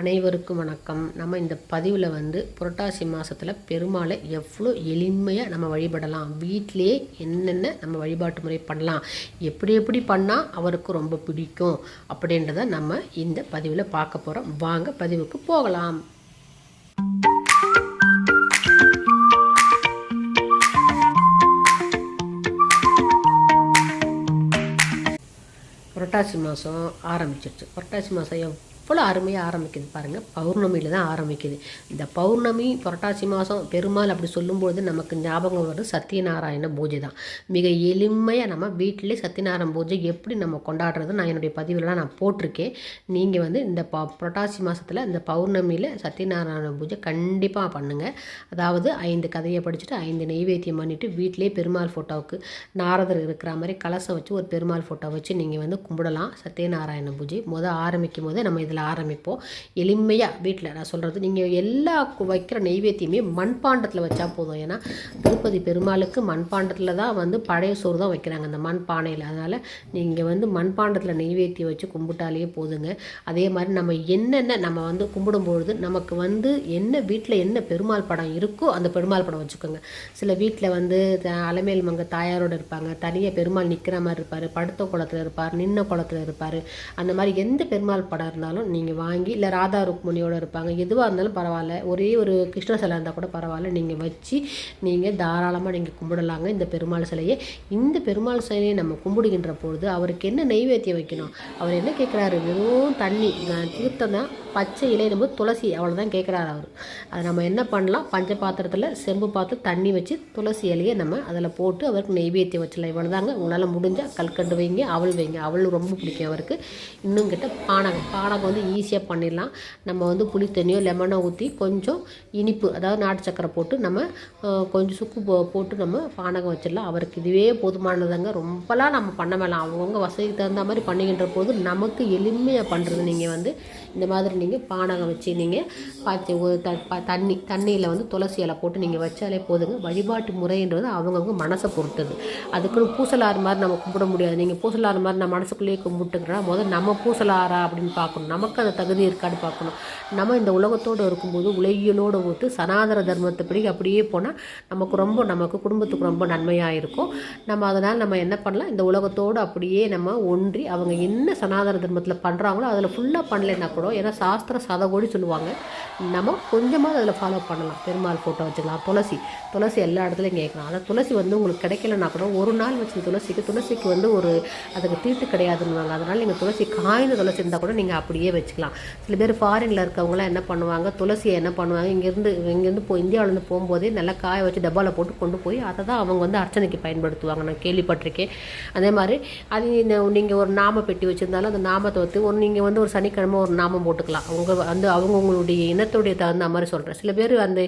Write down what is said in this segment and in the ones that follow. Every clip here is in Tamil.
அனைவருக்கும் வணக்கம். நம்ம இந்த பதிவில் வந்து புரட்டாசி மாதத்தில் பெருமாளை எவ்வளோ எளிமையாக நம்ம வழிபடலாம். வீட்டிலேயே என்னென்ன நம்ம வழிபாட்டு முறை பண்ணலாம். எப்படி எப்படி பண்ணால் அவருக்கு ரொம்ப பிடிக்கும் அப்படின்றத நம்ம இந்த பதிவில் பார்க்க போகிறோம் வாங்க பதிவுக்கு போகலாம். புரட்டாசி மாதம் ஆரம்பிச்சிருச்சு. புரட்டாசி மாதம் எவ்வளோ அருமையாக ஆரம்பிக்குது பாருங்கள் பௌர்ணமியில் தான் ஆரம்பிக்குது. இந்த பௌர்ணமி புரட்டாசி மாதம் பெருமாள் அப்படி சொல்லும்போது நமக்கு ஞாபகம் வருது சத்யநாராயண பூஜை தான். மிக எளிமையாக நம்ம வீட்டிலே சத்யநாராயண பூஜை எப்படி நம்ம கொண்டாடுறது நான் என்னுடைய பதிவிலலாம் நான் போட்டிருக்கேன். நீங்கள் வந்து இந்த ப புரட்டாசி மாதத்தில் இந்த பௌர்ணமியில் சத்யநாராயண பூஜை கண்டிப்பாக பண்ணுங்கள் அதாவது ஐந்து கதையை படிச்சுட்டு ஐந்து நெய்வேத்தியம் பண்ணிவிட்டு வீட்டிலே பெருமாள் ஃபோட்டோவுக்கு நாரதர் இருக்கிற மாதிரி கலசம் வச்சு ஒரு பெருமாள் ஃபோட்டோ வச்சு நீங்கள் வந்து கும்பிடலாம். சத்யநாராயண பூஜை முதல் ஆரம்பிக்கும் போதே நம்ம இதில் ஆரம்பிப்போம்? எளிமையாக வீட்டில் நான் சொல்கிறது நீங்கள் எல்லா வைக்கிற நெய்வேத்தியமே மண்பாண்டத்தில் வச்சா போதும். ஏன்னா திருப்பதி பெருமாளுக்கு மண்பாண்டத்தில் தான் வந்து பழைய சோறு தான் வைக்கிறாங்க அந்த மண் பானையில். அதனால் நீங்கள் வந்து மண்பாண்டத்தில் நெய்வேத்தியம் வச்சு கும்பிட்டாலே போதுங்க. அதே மாதிரி நம்ம என்னென்ன நம்ம வந்து கும்பிடும்பொழுது நமக்கு வந்து என்ன வீட்டில் என்ன பெருமாள் படம் இருக்கோ அந்த பெருமாள் படம் வச்சுக்கோங்க. சில வீட்டில் வந்து த- அலமேல் மங்க தாயாரோட இருப்பாங்க தனியாக பெருமாள் நிற்கிற மாதிரி இருப்பார் படுத்த குளத்தில் இருப்பார் நின்ன குளத்தில் இருப்பார் அந்த மாதிரி எந்த பெருமாள் படம் இருந்தாலும் நீங்கள் வாங்கி இல்லை ராதா ருக்மணியோடு இருப்பாங்க. எதுவாக இருந்தாலும் பரவாயில்ல. ஒரே ஒரு கிருஷ்ண சிலை இருந்தால் கூட பரவாயில்ல. நீங்கள் வச்சு நீங்கள் தாராளமாக நீங்கள் கும்பிடலாங்க இந்த பெருமாள் சிலையை. இந்த பெருமாள் சிலையை நம்ம கும்பிடுகின்ற பொழுது அவருக்கு என்ன நெய்வேத்தியம் வைக்கணும்? அவர் என்ன கேட்குறாரு? வெறும் தண்ணி தீர்த்தம் தான். பச்சை இலை நம்ம துளசி அவ்வளோதான் கேட்குறாரு அவர். அதை நம்ம என்ன பண்ணலாம்? பஞ்ச பாத்திரத்தில் செம்பு பாத்திரம் தண்ணி வச்சு துளசி இலையை நம்ம அதில் போட்டு அவருக்கு நெய்வேத்தியம் வச்சிடலாம். இவ்வளோதாங்க உங்களால் முடிஞ்சால் கல்கண்டு வைங்க அவள் வைங்க. அவள் ரொம்ப பிடிக்கும் அவருக்கு. இன்னும் கிட்ட பானகம். பானகம் வந்து ஈஸியாக பண்ணிடலாம். நம்ம வந்து புளி தண்ணியோ லெமனோ ஊற்றி கொஞ்சம் இனிப்பு அதாவது நாட்டு சக்கரை போட்டு நம்ம கொஞ்சம் சுக்கு போ போட்டு நம்ம பானகம் வச்சிடலாம். அவருக்கு இதுவே போதுமானதுங்க ரொம்பலாம் நம்ம பண்ண வேணாம். அவங்கவுங்க வசதிக்கு தகுந்த மாதிரி பண்ணிக்கின்ற போது நமக்கு எளிமையாக பண்ணுறது நீங்கள் வந்து இந்த மாதிரி நீங்கள் பானகம் வச்சு நீங்கள் பச்சை ஒரு த ப- தண்ணி தண்ணியில் வந்து துளசி இலை போட்டு நீங்கள் வச்சாலே போதுங்க. வழிபாட்டு முறைன்றது அவங்கவுங்க மனசை பொறுத்தது. அதுக்குன்னு பூசலாறு மாதிரி நம்ம கும்பிட முடியாது. நீங்கள் பூசலாறு மாதிரி நம்ம மனசுக்குள்ளேயே கும்பிட்டுக்கிறா முதல் நம்ம பூசலாரா அப்படின்னு பார்க்கணும். நமக்கு அந்த தகுதி இருக்கான்னு பார்க்கணும். நம்ம இந்த உலகத்தோடு இருக்கும்போது உலகியலோடு ஒத்து சனாதன தர்மத்தைப்படி அப்படியே போனால் நமக்கு ரொம்ப நமக்கு குடும்பத்துக்கு ரொம்ப நன்மையாக இருக்கும். நம்ம அதனால் நம்ம என்ன பண்ணலாம்? இந்த உலகத்தோடு அப்படியே நம்ம ஒன்றி அவங்க என்ன சனாதன தர்மத்தில் பண்ணுறாங்களோ அதில் ஃபுல்லாக பண்ணலைன்னா கூட ஏன்னா சாஸ்திர சதகோடி சொல்லுவாங்க. நம்ம கொஞ்சமாக அதில் ஃபாலோ பண்ணலாம். பெருமாள் ஃபோட்டோ வச்சுக்கலாம். துளசி. துளசி எல்லா இடத்துலையும் கேட்கலாம். ஆனால் துளசி வந்து உங்களுக்கு கிடைக்கலனா கூட ஒரு நாள் வச்சு துளசிக்கு துளசிக்கு வந்து ஒரு அதுக்கு தீட்டு கிடையாதுன்னு அதனால் நீங்கள் துளசி காய்ந்த துளசி இருந்தால் கூட நீங்கள் அப்படியே வச்சுக்கலாம். சில பேர் ஃபாரினில் இருக்கவங்களாம் என்ன பண்ணுவாங்க? துளசியை என்ன பண்ணுவாங்க? இங்கேருந்து இங்கேருந்து போ இந்தியாவிலேருந்து போகும்போதே நல்லா காய வச்சு டப்பாவில் போட்டு கொண்டு போய் அதை தான் அவங்க வந்து அர்ச்சனைக்கு பயன்படுத்துவாங்க. நான் கேள்விப்பட்டிருக்கேன். அதே மாதிரி அது நீங்கள் ஒரு நாம பெட்டி வச்சுருந்தாலும் அந்த நாமத்தை வந்து ஒரு நீங்கள் வந்து ஒரு சனிக்கிழமை ஒரு நாமம் போட்டுக்கலாம். அவங்க வந்து அவங்கவுங்களுடைய இனத்துடைய தகுந்த மாதிரி சொல்கிறேன் சில பேர் அந்த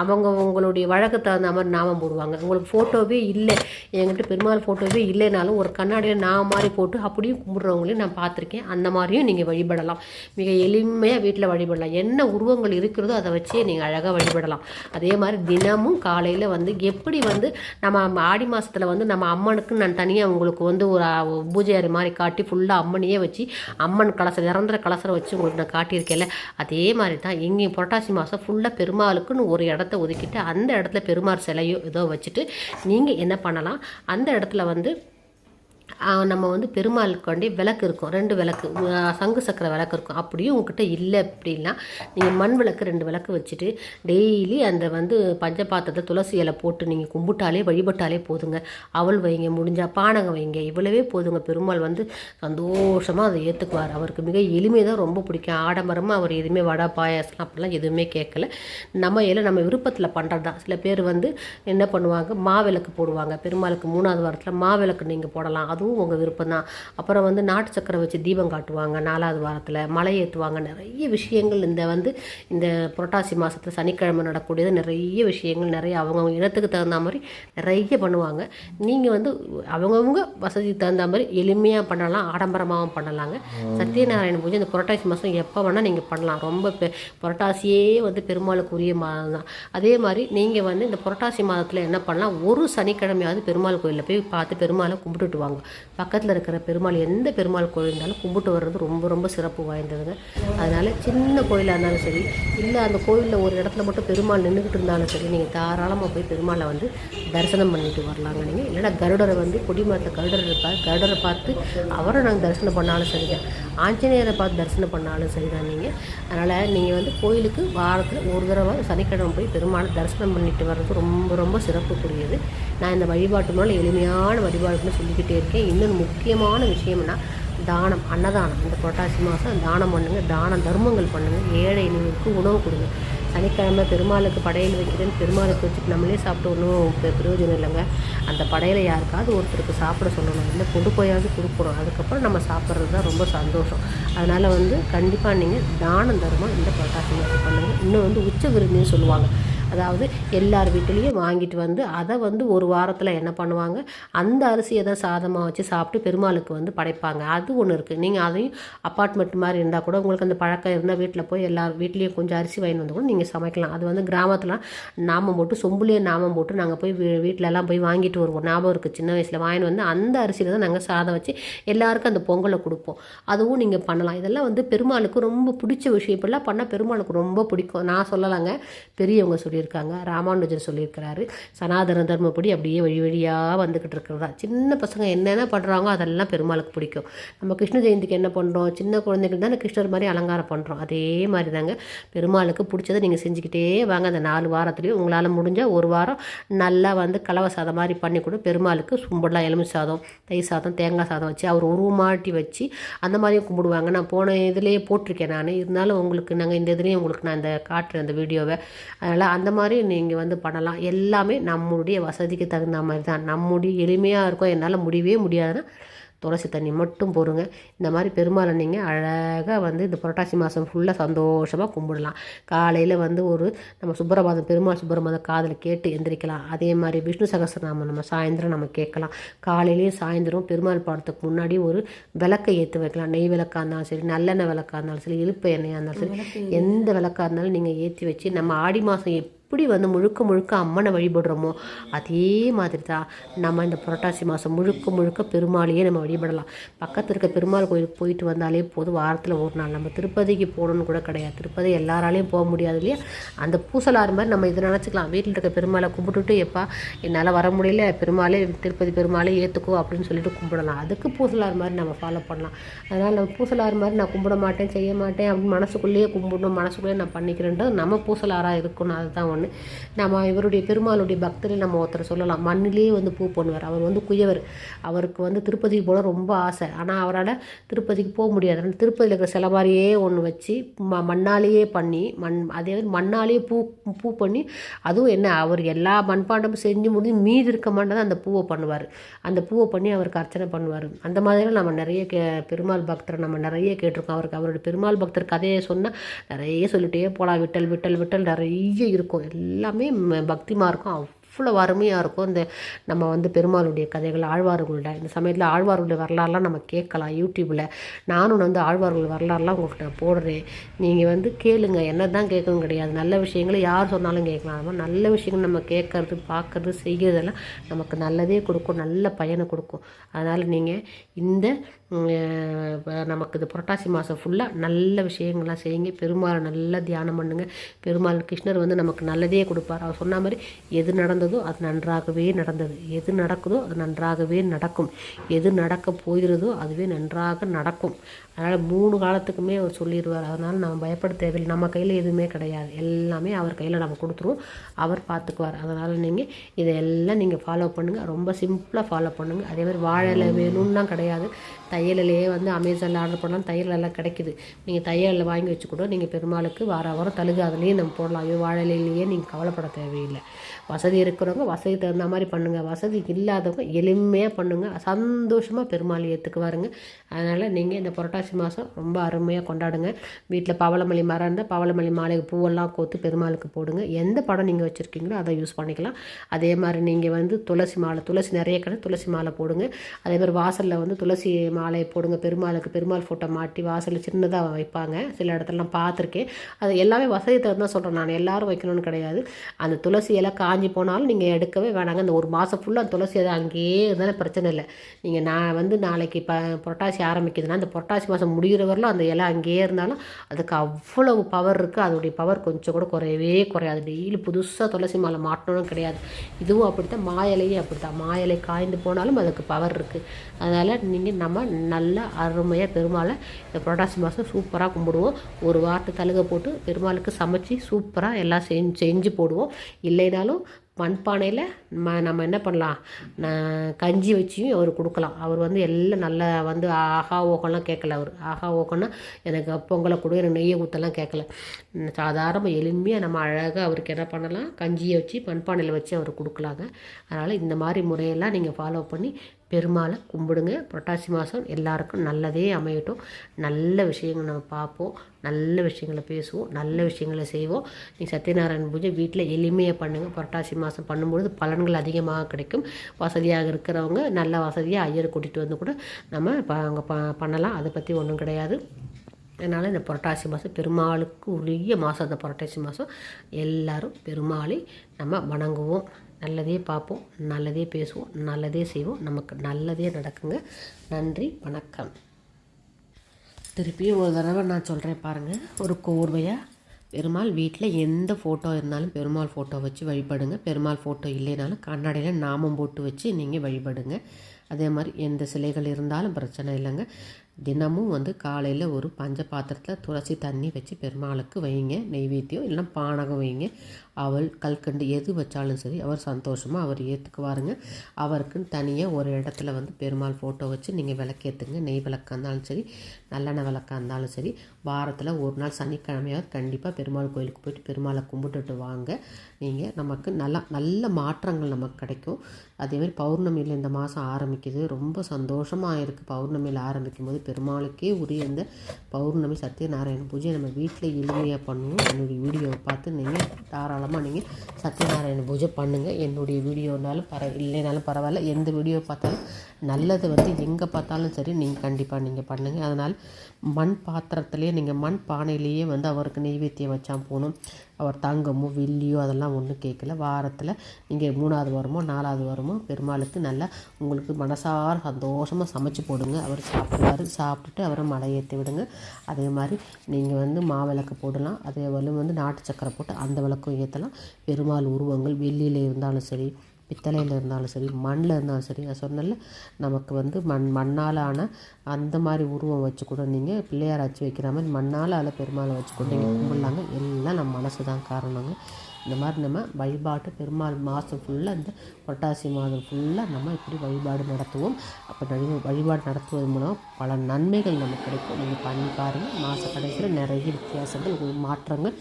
அவங்க உங்களுடைய வழக்கு தகுந்த மாதிரி நாமம் போடுவாங்க. உங்களுக்கு ஃபோட்டோவே இல்லை. என்கிட்ட பெருமாள் ஃபோட்டோவே இல்லைனாலும் ஒரு கண்ணாடியில் நான் மாதிரி போட்டு அப்படியும் கும்பிட்றவங்களையும் நான் பார்த்துருக்கேன். அந்த மாதிரியும் நீங்கள் வழிபடலாம். மிக எளிமையாக வீட்டில் வழிபடலாம். என்ன உருவங்கள் இருக்கிறதோ அதை வச்சே நீங்கள் அழகாக வழிபடலாம். அதே மாதிரி தினமும் காலையில் வந்து எப்படி வந்து நம்ம ஆடி மாதத்தில் வந்து நம்ம அம்மனுக்கு நான் தனியாக உங்களுக்கு வந்து ஒரு பூஜை அறை மாதிரி காட்டி ஃபுல்லாக அம்மனையே வச்சு அம்மன் கலசம் நிரந்தர கலசரை வச்சு உங்களுக்கு நான் காட்டியிருக்கேன்ல அதே மாதிரி தான் இங்கேயும் புரட்டாசி மாதம் ஃபுல்லாக பெருமாளுக்குன்னு ஒரு இடத்த ஒதுக்கிட்டு அந்த இடத்துல பெருமாள் சிலையோ ஏதோ வச்சுட்டு நீங்கள் என்ன பண்ணலாம்? அந்த இடத்துல வந்து நம்ம வந்து பெருமாளுக்கு வேண்டி விளக்கு இருக்கும். ரெண்டு விளக்கு சங்கு சக்கர விளக்கு இருக்கும். அப்படியும் உங்ககிட்ட இல்லை அப்படின்னா நீங்கள் மண் விளக்கு ரெண்டு விளக்கு வச்சுட்டு டெய்லி அந்த வந்து பஞ்சபாத்திரத்தை துளசி இலை போட்டு நீங்கள் கும்பிட்டாலே வழிபட்டாலே போதுங்க. அவள் வைங்க முடிஞ்சால் பானகம் வைங்க இவ்வளவே போதுங்க. பெருமாள் வந்து சந்தோஷமாக அதை ஏற்றுக்குவார் அவருக்கு மிக எளிமை தான் ரொம்ப பிடிக்கும். ஆடம்பரமாக அவர் எதுவுமே வடை பாயாசம் அப்படிலாம் எதுவுமே கேட்கல. நம்ம எல்லாம் நம்ம விருப்பத்தில் பண்ணுறது தான். சில பேர் வந்து என்ன பண்ணுவாங்க மாவிளக்கு போடுவாங்க. பெருமாளுக்கு மூணாவது வாரத்தில் மாவிளக்கு நீங்கள் போடலாம். அதுவும் உங்கள் விருப்பம் தான் அப்புறம் வந்து நாட்டு சக்கரை வச்சு தீபம் காட்டுவாங்க நாலாவது வாரத்தில். மலை ஏற்றுவாங்க நிறைய விஷயங்கள் இந்த வந்து இந்த புரட்டாசி மாதத்தில் சனிக்கிழமை நடக்கூடியது நிறைய விஷயங்கள் நிறைய அவங்கவுங்க இடத்துக்கு தகுந்த மாதிரி நிறைய பண்ணுவாங்க. நீங்கள் வந்து அவங்கவுங்க வசதிக்கு தகுந்த மாதிரி எளிமையாக பண்ணலாம் ஆடம்பரமாகவும் பண்ணலாங்க. சத்யநாராயண பூஜை இந்த புரட்டாசி மாதம் எப்போ வேணால் நீங்கள் பண்ணலாம். ரொம்ப பெ புரட்டாசியே வந்து பெருமாளுக்குரிய மாதம் தான் அதே மாதிரி நீங்கள் வந்து இந்த புரட்டாசி மாதத்தில் என்ன பண்ணலாம்? ஒரு சனிக்கிழமையாவது பெருமாள் கோயிலில் போய் பார்த்து பெருமாளை கும்பிட்டுட்டு வாங்க. பக்கத்தில் இருக்கிற பெருமாள் எந்த பெருமாள் கோயில் இருந்தாலும் கும்பிட்டு வர்றது ரொம்ப ரொம்ப சிறப்பு வாய்ந்ததுங்க. அதனால் சின்ன கோயிலாக இருந்தாலும் சரி இல்லை அந்த கோயிலில் ஒரு இடத்துல மட்டும் பெருமாள் நின்றுக்கிட்டு இருந்தாலும் சரி நீங்கள் தாராளமாக போய் பெருமாளை வந்து தரிசனம் பண்ணிட்டு வரலாங்க நீங்கள் இல்லைனா கருடரை வந்து கொடிமரத்தில் கருடர் இருப்பார் கருடரை பார்த்து அவரை நாங்கள் தரிசனம் பண்ணாலும் சரிதான் ஆஞ்சநேயரை பார்த்து தரிசனம் பண்ணாலும் சரிதான் நீங்கள் அதனால் நீங்கள் வந்து கோயிலுக்கு வாரத்தில் ஒரு தடவை சனிக்கிழமை போய் பெருமாளை தரிசனம் பண்ணிட்டு வர்றது ரொம்ப ரொம்ப சிறப்புக்குரியது. நான் இந்த வழிபாட்டு மேலே எளிமையான வழிபாடுன்னு சொல்லிக்கிட்டே இருக்கேன். இன்னொரு முக்கியமான விஷயம்னா தானம் அன்னதானம். இந்த புரட்டாசி மாதம் தானம் பண்ணுங்கள் தான தர்மங்கள் பண்ணுங்கள் ஏழை எளிமைக்கு உணவு கொடுங்க. சனிக்கிழமை பெருமாளுக்கு படையல் வைக்கிறேன்னு பெருமாளுக்கு வச்சுட்டு நம்மளே சாப்பிட்டு ஒன்றும் பிரயோஜனம் இல்லைங்க. அந்த படையலை யாருக்காவது ஒருத்தருக்கு சாப்பிட சொல்லணும். இல்லை கொண்டு போயாவது கொடுக்குறோம் அதுக்கப்புறம் நம்ம சாப்பிட்றது தான் ரொம்ப சந்தோஷம். அதனால் வந்து கண்டிப்பாக நீங்கள் தானம் தர்மம் இந்த புரட்டாசி மாதம் பண்ணுங்கள் இன்னும் வந்து உச்ச விருந்துன்னு சொல்லுவாங்க. அதாவது எல்லார் வீட்லேயும் வாங்கிட்டு வந்து அதை வந்து ஒரு வாரத்தில் என்ன பண்ணுவாங்க? அந்த அரிசியை தான் சாதமாக வச்சு சாப்பிட்டு பெருமாளுக்கு வந்து படைப்பாங்க. அது ஒன்று இருக்குது நீங்கள் அதையும் அப்பார்ட்மெண்ட் மாதிரி இருந்தால் கூட உங்களுக்கு அந்த பழக்கம் இருந்தால் வீட்டில் போய் எல்லார் வீட்லேயும் கொஞ்சம் அரிசி வாங்கி வந்து கூட நீங்கள் சமைக்கலாம். அது வந்து கிராமத்தில் நாமம் போட்டு சொம்புலேயே நாமம் போட்டு நாங்கள் போய் வீ வீட்டிலலாம் போய் வாங்கிட்டு வருவோம். ஞாபகம் இருக்குது சின்ன வயசில். வாங்கிட்டு வந்து அந்த அரிசியில் தான் நாங்கள் சாதம் வச்சு எல்லாருக்கும் அந்த பொங்கலை கொடுப்போம். அதுவும் நீங்கள் பண்ணலாம். இதெல்லாம் வந்து பெருமாளுக்கு ரொம்ப பிடிச்ச விஷயம். இப்படிலாம் பண்ணால் பெருமாளுக்கு ரொம்ப பிடிக்கும். நான் சொல்லலாங்க. பெரியவங்க சொல்லியிருக்காங்க. ராமானுஜர் சொல்லியிருக்கிறாரு. சனாதன தர்மப்படி அப்படியே வழி வழியாக வந்துக்கிட்டு இருக்கிறதா. சின்ன பசங்க என்னென்ன பண்ணுறாங்களோ அதெல்லாம் பெருமாளுக்கு பிடிக்கும். நம்ம கிருஷ்ண ஜெயந்திக்கு என்ன பண்ணுறோம் சின்ன குழந்தைகள் தானே கிருஷ்ணர் மாதிரி அலங்காரம் பண்ணுறோம் அதே மாதிரி தாங்க பெருமாளுக்கு பிடிச்சதை நீங்கள் செஞ்சுக்கிட்டே வாங்க. அந்த நாலு வாரத்துலேயும் உங்களால் முடிஞ்சால் ஒரு வாரம் நல்லா வந்து கலவை சாதம் மாதிரி பண்ணி கூட. பெருமாளுக்கு கும்பிடலாம் எலுமி சாதம் தயிர் சாதம் தேங்காய் சாதம் வச்சு அவர் உருவமாட்டி வச்சு அந்த மாதிரியும் கும்பிடுவாங்க. நான் போன இதுலேயே போட்டிருக்கேன் நான். இருந்தாலும் உங்களுக்கு நாங்கள் இந்த இதுலேயும் உங்களுக்கு நான் இந்த காட்டுறேன் அந்த வீடியோவை. அதனால் அந்த மாதிரி நீங்கள் வந்து பண்ணலாம். எல்லாமே நம்மளுடைய வசதிக்கு தகுந்த மாதிரி தான். நம்முடைய எளிமையாக இருக்கும். என்னால் முடியவே முடியாதுன்னா துளசி தண்ணி மட்டும் போடுங்க. இந்த மாதிரி பெருமாளை நீங்கள் அழகாக வந்து இந்த புரட்டாசி மாதம் ஃபுல்லாக சந்தோஷமாக கும்பிடலாம். காலையில் வந்து ஒரு நம்ம சுப்பிரபாதம் பெருமாள் சுப்பிரபாதம் காதில் கேட்டு எந்திரிக்கலாம். அதே மாதிரி விஷ்ணு சகஸ்ரநாமம் நம்ம சாயந்தரம் நம்ம கேட்கலாம். காலையிலேயும் சாயந்தரம் பெருமாள் பாடத்துக்கு முன்னாடி ஒரு விளக்கை ஏற்றி வைக்கலாம். நெய் விளக்காக இருந்தாலும் சரி நல்லெண்ணெய் விளக்காக இருந்தாலும் சரி இழுப்பு எண்ணெயாக இருந்தாலும் சரி எந்த விளக்காக இருந்தாலும் நீங்கள் ஏற்றி வச்சு நம்ம ஆடி மாதம் எப்படி வந்து முழுக்க முழுக்க அம்மனை வழிபடுறோமோ அதே மாதிரி தான் நம்ம இந்த புரட்டாசி மாதம் முழுக்க முழுக்க பெருமாளையே நம்ம வழிபடலாம். பக்கத்தில் இருக்க பெருமாள் கோயிலுக்கு போயிட்டு வந்தாலே போதும். வாரத்தில் ஒரு நாள் நம்ம திருப்பதிக்கு போகணுன்னு கூட கிடையாது. திருப்பதி எல்லாராலையும் போக முடியாது இல்லையா? அந்த பூசலார் மாதிரி நம்ம இதை நினச்சிக்கலாம். வீட்டில் இருக்க பெருமாளை கும்பிட்டுட்டு எப்பா என்னால் வர முடியல. பெருமாளே திருப்பதி பெருமாளே ஏற்றுக்கோ அப்படின்னு சொல்லிட்டு கும்பிடலாம். அதுக்கு பூசலார் மாதிரி நம்ம ஃபாலோ பண்ணலாம். அதனால் நம்ம பூசலாறு மாதிரி நான் கும்பிட மாட்டேன் செய்ய மாட்டேன் அப்படின்னு மனசுக்குள்ளேயே கும்பிடணும் மனசுக்குள்ளேயே நான் பண்ணிக்கிறேன்ட்டு நம்ம பூசலாராக இருக்கணும். அதுதான் ஒன்று நம்ம இவருடைய பெருமாளுடைய பக்தரில் நம்ம ஒருத்தர் சொல்லலாம். மண்ணிலேயே வந்து பூ பண்ணுவார். அவர் வந்து குயவர். அவருக்கு வந்து திருப்பதிக்கு போக ரொம்ப ஆசை. ஆனால் அவரால் திருப்பதிக்கு போக முடியாது. அதனால திருப்பதியில் இருக்கிற சில மாதிரியே ஒன்று வச்சு ம மண்ணாலேயே பண்ணி மண் அதே மாதிரி மண்ணாலேயே பூ பூ பண்ணி அதுவும் என்ன அவர் எல்லா மண்பாண்டமும் செஞ்சு முடிஞ்சு மீதி இருக்க மாட்டதான் அந்த பூவை பண்ணுவார். அந்த பூவை பண்ணி அவருக்கு அர்ச்சனை பண்ணுவார். அந்த மாதிரிலாம் நம்ம நிறைய கே பெருமாள் பக்தரை நம்ம நிறைய கேட்டிருக்கோம். அவருக்கு அவருடைய பெருமாள் பக்தர் கதையை சொன்னால் நிறைய சொல்லிட்டே போகலாம் விட்டல் விட்டல் விட்டல் நிறைய இருக்கும். எல்லாமே ம- இருக்கும் அவ்வளோ அருமையாக இருக்கும். இந்த நம்ம வந்து பெருமாளுடைய கதைகள் ஆழ்வார்களோட இந்த சமயத்தில் ஆழ்வார்களுடைய வரலாறுலாம் நம்ம கேட்கலாம் யூடியூப்பில் நானும் வந்து ஆழ்வார்கள் வரலாறுலாம் உங்களுக்கு நான் போடுறேன். நீங்கள் வந்து கேளுங்க. என்ன தான் கேட்கணும் கிடையாது. நல்ல விஷயங்களை யார் சொன்னாலும் கேட்கலாம். அது மாதிரி நல்ல விஷயங்கள் நம்ம கேட்கறது பார்க்கறது செய்கிறதெல்லாம் நமக்கு நல்லதே கொடுக்கும். நல்ல பயனை கொடுக்கும். அதனால் நீங்கள் இந்த நமக்கு இது புரட்டாசி மாதம் ஃபுல்லாக நல்ல விஷயங்கள்லாம் செய்யுங்க. பெருமாளை நல்லா தியானம் பண்ணுங்கள் பெருமாள் கிருஷ்ணர் வந்து நமக்கு நல்லதே கொடுப்பார். அவர் சொன்ன மாதிரி எது நடந்ததோ அது நன்றாகவே நடந்தது. எது நடக்குதோ அது நன்றாகவே நடக்கும். எது நடக்க போகிறதோ அதுவே நன்றாக நடக்கும். அதனால் மூணு காலத்துக்குமே அவர் சொல்லிடுவார் அதனால் நம்ம பயப்பட தேவையில்லை. நம்ம கையில் எதுவுமே கிடையாது. எல்லாமே அவர் கையில் நம்ம கொடுத்துருவோம். அவர் பார்த்துக்குவார் அதனால் நீங்கள் இதையெல்லாம் நீங்கள் ஃபாலோ பண்ணுங்கள் ரொம்ப சிம்பிளாக ஃபாலோ பண்ணுங்கள் அதே மாதிரி வாழை இலை வேணும்லாம் கிடையாது. தையலிலேயே வந்து அமேசானில் ஆர்டர் பண்ணலாம் தையல் எல்லாம் கிடைக்குது. நீங்கள் தையலில் வாங்கி வச்சு கூட நீங்கள் பெருமாளுக்கு வார வாரம் தழுகு அதுலேயே நம்ம போடலாம். ஐயோ வாழை இலையிலேயே நீங்கள் கவலைப்பட தேவையில்லை. வசதி இருக்கிறவங்க வசதி தகுந்த மாதிரி பண்ணுங்கள் வசதி இல்லாதவங்க எளிமையாக பண்ணுங்கள் சந்தோஷமாக பெருமாள் ஏற்றுக்குவாருங்க அதனால் நீங்கள் இந்த புரோட்டா புரட்டாசி மாதம் ரொம்ப அருமையாக கொண்டாடுங்க. வீட்டில் பவளமல்லி மரம் இருந்தால் பவளமல்லி மாலை பூவெல்லாம் கோத்து பெருமாளுக்கு போடுங்க. எந்த படம் நீங்கள் வச்சுருக்கீங்களோ அதை யூஸ் பண்ணிக்கலாம். அதே மாதிரி நீங்கள் வந்து துளசி மாலை துளசி நிறைய கடை துளசி மாலை போடுங்க. அதே மாதிரி வாசலில் வந்து துளசி மாலையை போடுங்க. பெருமாளுக்கு பெருமாள் ஃபோட்டோ மாட்டி வாசலில் சின்னதாக வைப்பாங்க. சில இடத்துலலாம் பார்த்துருக்கேன். அது எல்லாமே வசதி தான் சொல்கிறேன் நான். எல்லோரும் வைக்கணும்னு கிடையாது. அந்த துளசி எல்லாம் காஞ்சி போனாலும் நீங்கள் எடுக்கவே வேணாங்க. அந்த ஒரு மாதம் ஃபுல்லாக துளசி அதை அங்கேயே இருந்தாலும் பிரச்சனை இல்லை. நீங்கள் நான் வந்து நாளைக்கு இப்போ புரட்டாசி ஆரம்பிக்குதுன்னா அந்த புரட்டாசி மாதம் முடிகிற வரலும் அந்த இலை அங்கேயே இருந்தாலும் அதுக்கு அவ்வளவு பவர் இருக்குது அதோடைய பவர் கொஞ்சம் கூட குறையவே குறையாது. டெய்லி புதுசாக துளசி மாலை மாட்டணும் கிடையாது. இதுவும் அப்படித்தான். மாயலையும் அப்படித்தான். மாயலை காய்ந்து போனாலும் அதுக்கு பவர் இருக்குது அதனால் நீங்கள் நம்ம நல்லா அருமையாக பெருமாளை இந்த புரட்டாசி மாதம் சூப்பராக கும்பிடுவோம். ஒரு வாரத்தை தழுக போட்டு பெருமாளுக்கு சமைச்சு சூப்பராக எல்லாம் செஞ்சு செஞ்சு போடுவோம். இல்லைனாலும் மண்பானையில் ம நம்ம என்ன பண்ணலாம்? கஞ்சி வச்சியும் அவர் கொடுக்கலாம். அவர் வந்து எல்லாம் நல்லா வந்து ஆஹா ஓகம்லாம் கேட்கல அவர். ஆஹா ஓகம்னா எனக்கு பொங்கலை கொடு எனக்கு நெய்யை ஊற்றலாம் கேட்கல. சாதாரண எளிமையாக நம்ம அழகாக அவருக்கு என்ன பண்ணலாம்? கஞ்சியை வச்சு மண்பானையில் வச்சு அவர் கொடுக்கலாங்க. அதனால் இந்த மாதிரி முறையெல்லாம் நீங்கள் ஃபாலோ பண்ணி பெருமாளை கும்பிடுங்க. புரட்டாசி மாதம் எல்லாருக்கும் நல்லதே அமையட்டும். நல்ல விஷயங்கள் நம்ம பார்ப்போம். நல்ல விஷயங்களை பேசுவோம். நல்ல விஷயங்களை செய்வோம். நீ சத்யநாராயண பூஜை வீட்டில் எளிமையாக பண்ணுங்கள் புரட்டாசி மாதம் பண்ணும்பொழுது பலன்கள் அதிகமாக கிடைக்கும். வசதியாக இருக்கிறவங்க நல்ல வசதியாக ஐயரை கூட்டிகிட்டு வந்து கூட நம்ம ப அங்கே ப பண்ணலாம். அதை பற்றி ஒன்றும் கிடையாது. அதனால் இந்த புரட்டாசி மாதம் பெருமாளுக்கு உரிய மாதம். அந்த புரட்டாசி மாதம் எல்லோரும் பெருமாளை நம்ம வணங்குவோம். நல்லதே பார்ப்போம் நல்லதே பேசுவோம் நல்லதே செய்வோம். நமக்கு நல்லதே நடக்குங்க. நன்றி வணக்கம். திருப்பியும் ஒரு தடவை நான் சொல்கிறேன் பாருங்கள் ஒரு கோர்வையாக பெருமாள் வீட்டில் எந்த ஃபோட்டோ இருந்தாலும் பெருமாள் ஃபோட்டோ வச்சு வழிபடுங்க. பெருமாள் ஃபோட்டோ இல்லைனாலும் கண்ணாடியில் நாமம் போட்டு வச்சு நீங்கள் வழிபடுங்க. அதே மாதிரி எந்த சிலைகள் இருந்தாலும் பிரச்சனை இல்லைங்க. தினமும் வந்து காலையில் ஒரு பஞ்ச பாத்திரத்தில் துளசி தண்ணி வச்சு பெருமாளுக்கு வைங்க. நெய்வேத்தியம் இல்லைனா பானகம் வைங்க. அவள் கல்கண்டு எது வச்சாலும் சரி அவர் சந்தோஷமாக அவர் ஏற்றுக்குவாருங்க அவருக்குன்னு தனியாக ஒரு இடத்துல வந்து பெருமாள் ஃபோட்டோ வச்சு நீங்கள் விளக்கேற்றுங்க நெய் விளக்காக இருந்தாலும் சரி நல்லெண்ணெய் விளக்காக இருந்தாலும் சரி வாரத்தில் ஒரு நாள் சனிக்கிழமையாவது கண்டிப்பாக பெருமாள் கோயிலுக்கு போயிட்டு பெருமாளை கும்பிட்டுட்டு வாங்க. நீங்கள் நமக்கு நல்லா நல்ல மாற்றங்கள் நமக்கு கிடைக்கும். அதேமாதிரி பௌர்ணமியில் இந்த மாதம் ஆரம்பிக்குது. ரொம்ப சந்தோஷமாக இருக்குது பௌர்ணமியில் ஆரம்பிக்கும் போது பெருமாளுக்கே உரிய இந்த பௌர்ணமி சத்யநாராயண பூஜை நம்ம வீட்டில் எளிமையாக பண்ணுவோம். என்னுடைய வீடியோவை பார்த்து நீங்கள் தாராளம் தாராளமாக நீங்கள் சத்யநாராயண பூஜை பண்ணுங்கள் என்னுடைய வீடியோனாலும் பர இல்லைனாலும் பரவாயில்ல. எந்த வீடியோ பார்த்தாலும் நல்லது வந்து எங்கே பார்த்தாலும் சரி நீங்கள் கண்டிப்பாக நீங்கள் பண்ணுங்கள் அதனால் மண் பாத்திரத்துலேயே நீங்கள் மண் பானையிலேயே வந்து அவருக்கு நெய்வேத்தியம் வச்சா போகணும் அவர் தங்கமோ வெள்ளியோ அதெல்லாம் ஒன்றும் கேட்கல வாரத்தில் நீங்கள் மூணாவது வாரமோ நாலாவது வாரமோ பெருமாளுக்கு நல்லா உங்களுக்கு மனசார சந்தோஷமாக சமைச்சு போடுங்க. அவர் சாப்பிடுவார். சாப்பிட்டுட்டு அவரை மலையேற்றி விடுங்க. அதே மாதிரி நீங்கள் வந்து மாவிளக்கு போடலாம். அதே போல் வந்து நாட்டு சக்கரை போட்டு அந்த விளக்கும் ஏற்றலாம் பெருமாள் உருவங்கள் வெள்ளியில் இருந்தாலும் சரி பித்தளையில் இருந்தாலும் சரி மண்ணில் இருந்தாலும் சரி நான் சொன்னல நமக்கு வந்து மண் மண்ணால் ஆன அந்த மாதிரி உருவம் வச்சு கூட நீங்கள் பிள்ளையார் அச்சு வைக்கிற மாதிரி மண்ணால் அதில் பெருமாளை வச்சு கூட நீங்கள் கும்பிட்லாங்க. எல்லாம் நம்ம மனசு தான் காரணங்க. இந்த மாதிரி நம்ம வழிபாட்டு பெருமாள் மாதம் ஃபுல்லாக இந்த புரட்டாசி மாதம் ஃபுல்லாக நம்ம இப்படி வழிபாடு நடத்துவோம். அப்போ வழிபாடு நடத்துவது மூலம் பல நன்மைகள் நமக்கு கிடைக்கும். நீங்கள் பண்ணி பாருங்கள் மாத கடைசியில் நிறைய வித்தியாசங்கள் மாற்றங்கள்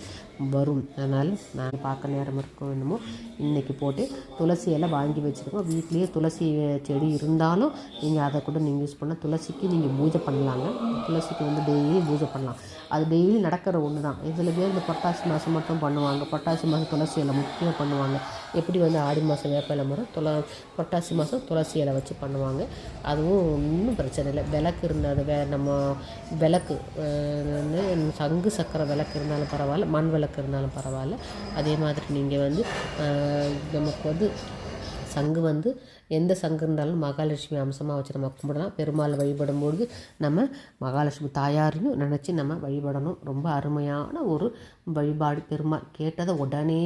வரும். அதனால் நான் பார்க்க நேரம் இருக்கும் என்னமோ இன்றைக்கி போட்டு துளசி எல்லாம் வாங்கி வச்சுருக்கோம். வீட்லேயே துளசி செடி இருந்தாலும் நீங்கள் அதை கூட நீங்கள் யூஸ் பண்ணால் துளசிக்கு நீங்கள் பூஜை பண்ணலாங்க. துளசிக்கு வந்து டெய்லி பூஜை பண்ணலாம். அது டெய்லி நடக்கிற ஒன்று தான் இதில் பேர் இந்த பொட்டாசி மாதம் மட்டும் பண்ணுவாங்க. பொட்டாசி மாதம் துளசி எல்லாம் முக்கியம் பண்ணுவாங்க. எப்படி வந்து ஆடி மாதம் வேப்பிலை மரம் துள பொட்டாசி மாதம் துளசி இலை வச்சு பண்ணுவாங்க. அதுவும் ஒன்றும் பிரச்சனை இல்லை. விளக்கு இருந்தால் வே நம்ம விளக்கு வந்து சங்கு சக்கரை விளக்கு இருந்தாலும் பரவாயில்ல மண் விளக்கு இருந்தாலும் பரவாயில்ல. அதே மாதிரி நீங்கள் வந்து நமக்கு வந்து சங்கு வந்து எந்த சங்கு இருந்தாலும் மகாலட்சுமி அம்சமாக வச்சு நம்ம கும்பிடலாம். பெருமாள் வழிபடும்பொழுது நம்ம மகாலட்சுமி தாயாரையும் நினச்சி நம்ம வழிபடணும். ரொம்ப அருமையான ஒரு வழிபாடு. பெருமாள் கேட்டதை உடனே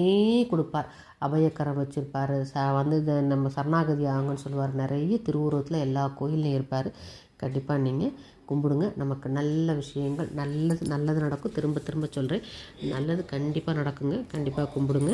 கொடுப்பார். அபயக்கரம் வச்சுருப்பார். ச வந்து இந்த நம்ம சரணாகதி ஆங்கன்னு சொல்லுவார். நிறைய திருவுருவத்தில் எல்லா கோயிலையும் இருப்பார். கண்டிப்பாக நீங்கள் கும்பிடுங்க. நமக்கு நல்ல விஷயங்கள் நல்லது நல்லது நடக்கும். திரும்ப திரும்ப சொல்கிறேன் நல்லது கண்டிப்பாக நடக்குங்க. கண்டிப்பாக கும்பிடுங்க.